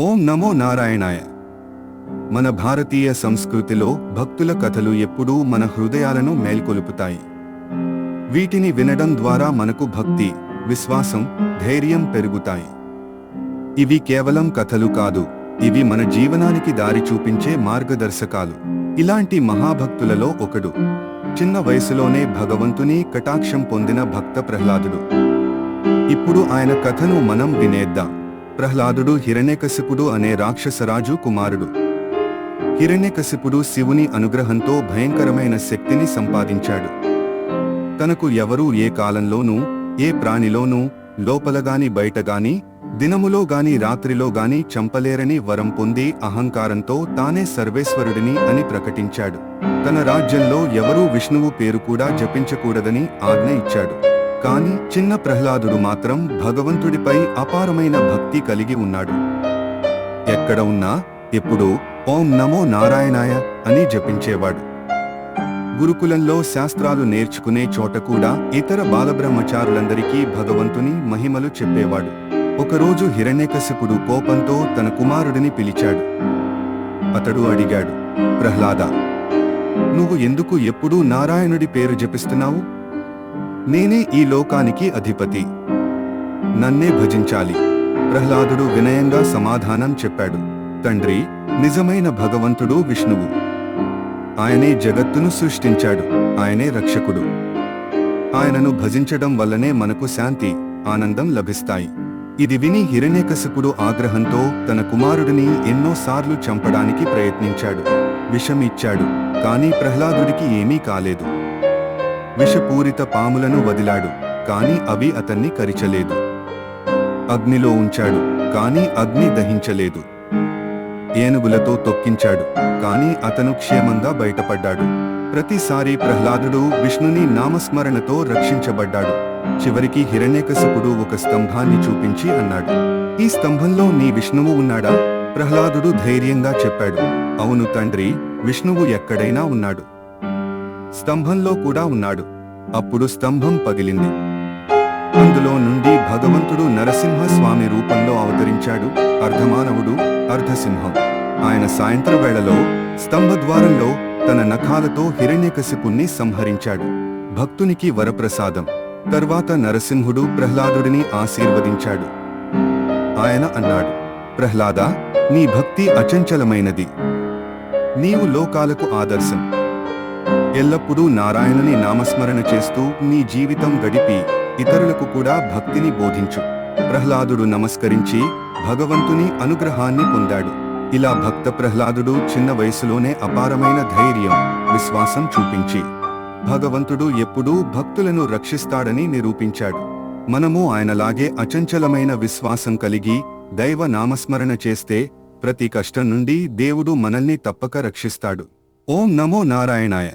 ఓం నమో నారాయణాయ. మన భారతీయ సంస్కృతిలో భక్తుల కథలు ఎప్పుడూ మన హృదయాలను మేల్కొలుపుతాయి. వీటిని వినడం ద్వారా మనకు భక్తి విశ్వాసం ధైర్యం పెరుగుతాయి. ఇవి కేవలం కథలు కాదు ఇవి మన జీవనానికి దారి చూపించే మార్గదర్శకాలు. ఇలాంటి మహాభక్తులలో ఒకడు. చిన్న వయసులోనే భగవంతుని కటాక్షం పొందిన భక్త ప్రహ్లాదుడు. ఇప్పుడు ఆయన కథను మనం వినేద్దాం. ప్రహ్లాదుడు హిరణ్యకశిపుడు అనే రాక్షసరాజు కుమారుడు. హిరణ్యకశిపుడు శివుని అనుగ్రహంతో భయంకరమైన శక్తిని సంపాదించాడు. తనకు ఎవరూ ఏ కాలంలోనూ ఏ ప్రాణిలోనూ లోపలగాని బయటగాని దినములో గాని రాత్రిలో గాని చంపలేరని వరం పొంది అహంకారంతో తానే సర్వేశ్వరుడిని అని ప్రకటించాడు. తన రాజ్యంలో ఎవరూ విష్ణువు పేరు కూడా జపించకూడదని ఆజ్ఞ ఇచ్చాడు. కాని చిన్న ప్రహ్లాదుడు మాత్రం భగవంతుడిపై అపారమైన భక్తి కలిగి ఉన్నాడు. ఎక్కడ ఉన్నా ఎప్పుడూ ఓం నమో నారాయణాయ అని జపించేవాడు. గురుకులంలో శాస్త్రాలు నేర్చుకునే చోట కూడా ఇతర బాలబ్రహ్మచారులందరికీ భగవంతుని మహిమలు చెప్పేవాడు. ఒకరోజు హిరణ్యకశిపుడు కోపంతో తన కుమారుడిని పిలిచాడు. అతడు అడిగాడు ప్రహ్లాద నువ్వు ఎందుకు ఎప్పుడూ నారాయణుడి పేరు జపిస్తున్నావు? నేనే ఈ లోకానికి అధిపతి. నన్నే భజించాలి. ప్రహ్లాదుడు వినయంగా సమాధానం చెప్పాడు. తండ్రి నిజమైన భగవంతుడు విష్ణువు. ఆయనే జగత్తును సృష్టించాడు. ఆయనే రక్షకుడు. ఆయనను భజించడం వల్లనే మనకు శాంతి ఆనందం లభిస్తాయి. ఇది విని హిరణ్యకశిపుడు ఆగ్రహంతో తన కుమారుడిని ఎన్నోసార్లు చంపడానికి ప్రయత్నించాడు. విషమిచ్చాడు. కానీ కాని ప్రహ్లాదుడికి ఏమీ కాలేదు. విషపూరిత పాములను వదిలాడు కాని అవి అతన్ని కరిచలేదు. అగ్నిలో ఉంచాడు కాని అగ్ని దహించలేదు. ఏనుగులతో తొక్కించాడు కాని అతను క్షేమంగా బయటపడ్డాడు. ప్రతిసారి ప్రహ్లాదుడు విష్ణుని నామస్మరణతో రక్షించబడ్డాడు. చివరికి హిరణ్యకశిపుడు ఒక స్తంభాన్ని చూపించి అన్నాడు ఈ స్తంభంలో నీ విష్ణువు ఉన్నాడా? ప్రహ్లాదుడు ధైర్యంగా చెప్పాడు అవును తండ్రి విష్ణువు ఎక్కడైనా ఉన్నాడు. స్తంభంలో కూడా ఉన్నాడు. అప్పుడు స్తంభం పగిలింది. అందులో నుండి భగవంతుడు నరసింహ స్వామి రూపంలో అవతరించాడు. అర్ధమానవుడు అర్ధసింహం. ఆయన సాయంత్ర వేళలో స్తంభద్వారంలో తన నఖాలతో హిరణ్యకశిపుణ్ణి సంహరించాడు. భక్తునికి వరప్రసాదం. తర్వాత నరసింహుడు ప్రహ్లాదుడిని ఆశీర్వదించాడు. ఆయన అన్నాడు ప్రహ్లాద నీ భక్తి అచంచలమైనది. నీవు లోకాలకు ఆదర్శం. ఎల్లప్పుడూ నారాయణుని నామస్మరణ చేస్తూ నీ జీవితం గడిపి ఇతరులకు కూడా భక్తిని బోధించు. ప్రహ్లాదుడు నమస్కరించి భగవంతుని అనుగ్రహాన్ని పొందాడు. ఇలా భక్త ప్రహ్లాదుడు చిన్న వయసులోనే అపారమైన ధైర్యం విశ్వాసం చూపించి భగవంతుడు ఎప్పుడూ భక్తులను రక్షిస్తాడని నిరూపించాడు. మనము ఆయనలాగే అచంచలమైన విశ్వాసం కలిగి దైవ నామస్మరణ చేస్తే ప్రతి కష్టం నుండి దేవుడు మనల్ని తప్పక రక్షిస్తాడు. ఓం నమో నారాయణాయ.